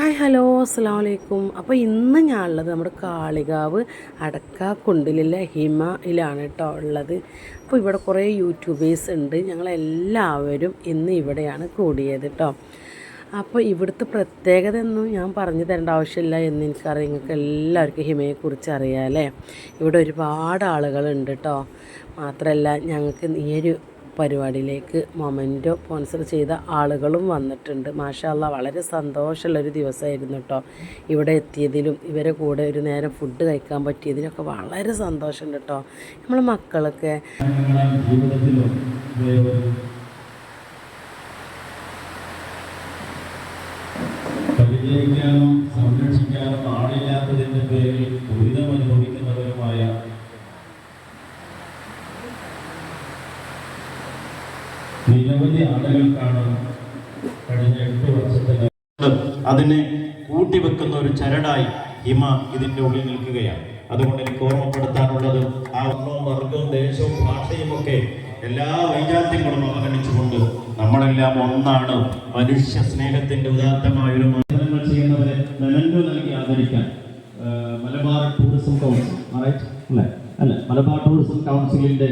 Hi hello അസ്സാം വലൈക്കും അപ്പോൾ ഇന്ന് ഞാൻ ഉള്ളത് നമ്മുടെ കാളികാവ് അടക്ക അടക്കാക്കുണ്ടിലുള്ള ഹിമയിലാണ് കേട്ടോ ഉള്ളത്. അപ്പോൾ ഇവിടെ കുറേ യൂട്യൂബേഴ്സ് ഉണ്ട്. ഞങ്ങളെല്ലാവരും ഇന്ന് ഇവിടെയാണ് കൂടിയത് കേട്ടോ അപ്പോൾ ഇവിടുത്തെ പ്രത്യേകത ഒന്നും ഞാൻ പറഞ്ഞു തരേണ്ട ആവശ്യമില്ല എന്ന് എനിക്കറിയാം. നിങ്ങൾക്ക് എല്ലാവർക്കും ഹിമയെക്കുറിച്ച് അറിയാമല്ലേ ഇവിടെ ഒരുപാട് ആളുകളുണ്ട് കേട്ടോ മാത്രമല്ല ഞങ്ങൾക്ക് ഈ ഒരു പരിപാടിയിലേക്ക് മൊമെന്റോ സ്പോൺസർ ചെയ്ത ആളുകളും വന്നിട്ടുണ്ട്. മാഷാല്ല വളരെ സന്തോഷമുള്ളൊരു ദിവസമായിരുന്നു കേട്ടോ ഇവിടെ എത്തിയതിലും. ഇവരെ കൂടെ ഒരു നേരം ഫുഡ് കഴിക്കാൻ പറ്റിയതിലൊക്കെ വളരെ സന്തോഷമുണ്ട് കേട്ടോ. നമ്മൾ മക്കളൊക്കെ. നിങ്ങളുടെ ആളുകൾക്കാണ് കഴിഞ്ഞ എട്ട് അതിനെ കൂട്ടിവെക്കുന്ന ഒരു ചരടായി ഹിമ ഇതിന്റെ ഉള്ളിൽ നിൽക്കുകയാണ്. അതുകൊണ്ട് എനിക്ക് ഓർമ്മപ്പെടുത്താനുള്ളത് ആ വർണവും വർഗവും ദേശവും ഭാഷയും ഒക്കെ എല്ലാ വൈജാത്യങ്ങളും അവഗണിച്ചുകൊണ്ട് നമ്മളെല്ലാം ഒന്നാണ് മനുഷ്യ സ്നേഹത്തിന്റെ ഉദാത്തമായ ഒരു മത്സരങ്ങൾ ചെയ്യുന്നവരെ മെനൻഡോ നൽകി ആദരിക്കാൻ. Malabar tourism council. അല്ലേ? അല്ല? മലബാർ ടൂറിസം കൗൺസിലിന്റെ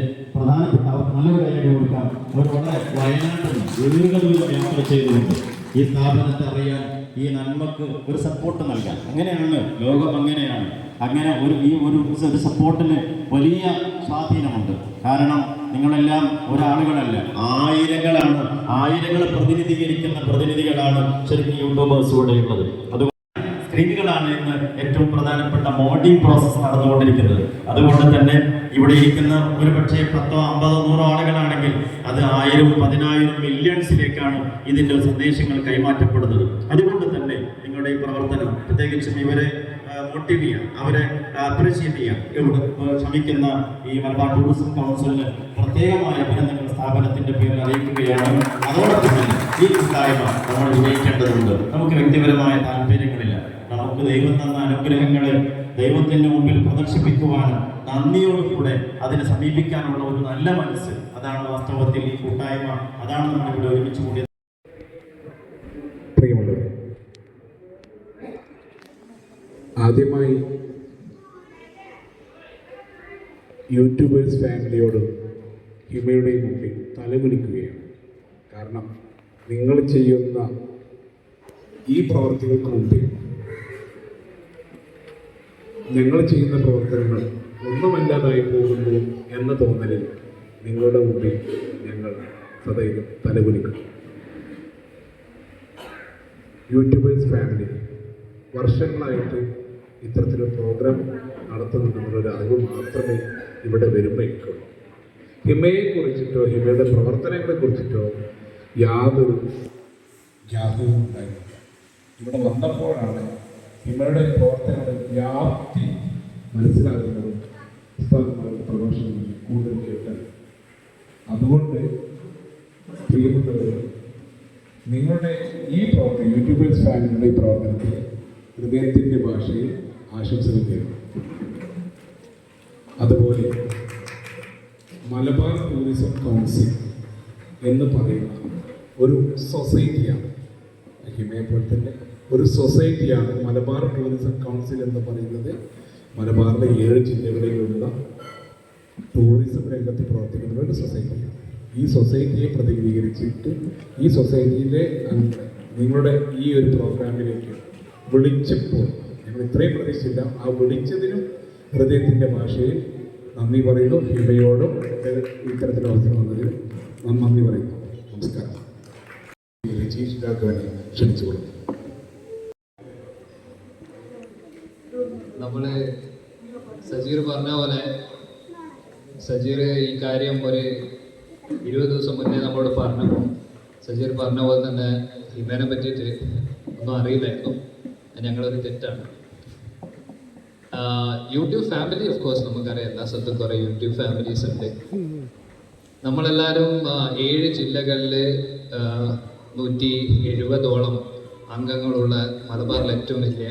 പ്രധാനപ്പെട്ട അവർക്ക് നല്ലൊരു കാര്യം കൊടുക്കാം. അവർ വളരെ വയനാട്ടിൽ ദീർഘദൂരം യാത്ര ചെയ്തുകൊണ്ട് ഈ സ്ഥാപനത്തെ അറിയാൻ ഈ നന്മക്ക് ഒരു സപ്പോർട്ട് നൽകാൻ. അങ്ങനെയാണ് ലോകം അങ്ങനെയാണ്. അങ്ങനെ ഒരു ഈ ഒരു ഒരു സപ്പോർട്ടിന് വലിയ സ്വാധീനമുണ്ട്. കാരണം നിങ്ങളെല്ലാം ഒരാളുകളല്ല. ആയിരങ്ങളാണ് ആയിരങ്ങളെ പ്രതിനിധീകരിക്കുന്ന പ്രതിനിധികളാണ് ശരിക്കും യൂട്യൂബേഴ്സ് ഇവിടെയുള്ളത് അതുകൊണ്ട് സ്ത്രീകളാണ് ഇന്ന് ഏറ്റവും പ്രധാനപ്പെട്ട മോഡിംഗ് പ്രോസസ്സ് നടന്നുകൊണ്ടിരിക്കുന്നത്. അതുകൊണ്ട് തന്നെ ഇവിടെ ഇരിക്കുന്ന ഒരു പക്ഷേ പത്തോ അമ്പതോ നൂറോ ആളുകളാണെങ്കിൽ അത് ആയിരം പതിനായിരം മില്യൺസിലേക്കാണ് ഇതിന്റെ സന്ദേശങ്ങൾ കൈമാറ്റപ്പെടുന്നത്. അതുകൊണ്ട് തന്നെ നിങ്ങളുടെ ഈ പ്രവർത്തനം പ്രത്യേകിച്ചും ഇവരെ മോട്ടീവ് ചെയ്യാം അവരെ അപ്രീഷിയേറ്റ് ചെയ്യാം ഇവിടെ ശ്രമിക്കുന്ന ഈ മലബാർ ടൂറിസം കൗൺസിലിന് പ്രത്യേകമായ അഭിനന്ദനങ്ങൾ സ്ഥാപനത്തിന്റെ പേരിൽ അറിയിക്കുകയാണ്. അതോടൊപ്പം തന്നെ ഈ കൂട്ടായ്മ നമ്മൾ വിജയിക്കേണ്ടതുണ്ട്. നമുക്ക് വ്യക്തിപരമായ താല്പര്യങ്ങളില്ല. നമുക്ക് ദൈവം തന്ന അനുഗ്രഹങ്ങളെ ദൈവത്തിന്റെ മുമ്പിൽ പ്രദർശിപ്പിക്കുവാനും നന്ദിയോടുകൂടെ അതിനെ സമീപിക്കാനുള്ള ഒരു നല്ല മനസ്സ്. അതാണ് വാസ്തവത്തിൽ ഈ കൂട്ടായ്മ. അതാണ് നമ്മളിവിടെ ഒരുമിച്ച് കൂടിയത്. പ്രിയമുള്ളവർ ആദ്യമായി യൂട്യൂബേഴ്സ് ഫാമിലിയോട് ഹിമയുടെ മുമ്പിൽ തലകുലിക്കുകയാണ് കാരണം നിങ്ങൾ ചെയ്യുന്ന ഈ പ്രവർത്തികൾക്ക് മുമ്പിൽ ഞങ്ങൾ ചെയ്യുന്ന പ്രവർത്തനങ്ങൾ ഒന്നുമല്ലാതായി പോകുന്നു എന്ന തോന്നലിൽ നിങ്ങളുടെ മുമ്പിൽ ഞങ്ങൾ സദൈവം തലകുലിക്കും. യൂട്യൂബേഴ്സ് ഫാമിലി വർഷങ്ങളായിട്ട് ഇത്തരത്തിലൊരു പ്രോഗ്രാം നടത്തുന്നുണ്ടെന്നുള്ളൊരു അറിവ് മാത്രമേ ഇവിടെ വരുമ്പോൾ എനിക്കുള്ളൂ ഹിമയെ കുറിച്ചിട്ടോ ഹിമയുടെ പ്രവർത്തനങ്ങളെ കുറിച്ചിട്ടോ യാതൊരു യാതൊരു ഇവിടെ വന്നപ്പോഴാണ് ഹിമയുടെ പ്രവർത്തനങ്ങളുടെ വ്യാപ്തി മനസ്സിലാകുന്നതും പുസ്തകങ്ങളുടെ പ്രഭാഷണങ്ങളിൽ കൂടുതൽ കേട്ടാൽ അതുകൊണ്ട് നിങ്ങളുടെ ഈ പ്രവർത്തനം യൂട്യൂബേഴ്സ് ഫാമിലിയുടെ ഈ പ്രവർത്തനത്തിൽ ഹൃദയത്തിന്റെ ഭാഷയിൽ ആശംസകൾ നേരുന്നു അതുപോലെ മലബാർ ടൂറിസം കൗൺസിൽ എന്ന് പറയുന്ന ഒരു സൊസൈറ്റിയാണ്. ഹിമയെ പോലെ തന്നെ ഒരു സൊസൈറ്റിയാണ് മലബാർ ടൂറിസം കൗൺസിൽ എന്ന് പറയുന്നത്. മലബാറിലെ ഏഴ് ജില്ലകളിലുള്ള ടൂറിസം രംഗത്ത് പ്രവർത്തിക്കുന്ന ഒരു സൊസൈറ്റിയാണ് ഈ സൊസൈറ്റിയെ പ്രതിനിധീകരിച്ചിട്ട് ഈ സൊസൈറ്റിയിലെ നിങ്ങളുടെ ഈ ഒരു പ്രോഗ്രാമിലേക്ക് വിളിച്ചപ്പോൾ ഞങ്ങൾ ഇത്രയും പ്രതീക്ഷിച്ചില്ല. ആ വിളിച്ചതിനും ഹൃദയത്തിന്റെ ഭാഷയിൽ നന്ദി പറയുന്നു. ഹിമയോടും ഇത്തരത്തിൽ അവസരം വന്നതിൽ നന്ദി പറയുന്നു. നമസ്കാരം. ചീഫ് കൊടുക്കുന്നു നമ്മൾ സജീർ പറഞ്ഞ പോലെ സജീർ ഈ കാര്യം ഒരു ഇരുപത് ദിവസം മുന്നേ നമ്മളോട് പറഞ്ഞപ്പോൾ സജീർ പറഞ്ഞ പോലെ തന്നെ ഹിമേനെ പറ്റിയിട്ട് ഒന്നും അറിയില്ലായിരുന്നു. ഞങ്ങളൊരു തെറ്റാണ്. യൂട്യൂബ് ഫാമിലി ഓഫ് കോഴ്സ് നമുക്കറിയാം. എല്ലാ സ്ഥലത്തും കുറേ യൂട്യൂബ് ഫാമിലീസ് ഉണ്ട്. നമ്മളെല്ലാവരും ഏഴ് ജില്ലകളിൽ നൂറ്റി എഴുപതോളം അംഗങ്ങളുള്ള മലബാറിലെ ഏറ്റവും വലിയ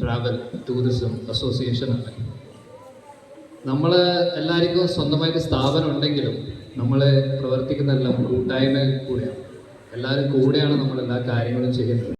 ട്രാവൽ ടൂറിസം അസോസിയേഷനാണ് നമ്മൾ എല്ലാവർക്കും സ്വന്തമായിട്ട് സ്ഥാപനം ഉണ്ടെങ്കിലും നമ്മൾ പ്രവർത്തിക്കുന്നതെല്ലാം കൂട്ടായ്മ കൂടെയാണ്. എല്ലാവരും കൂടെയാണ് നമ്മൾ എല്ലാ കാര്യങ്ങളും ചെയ്യുന്നത്.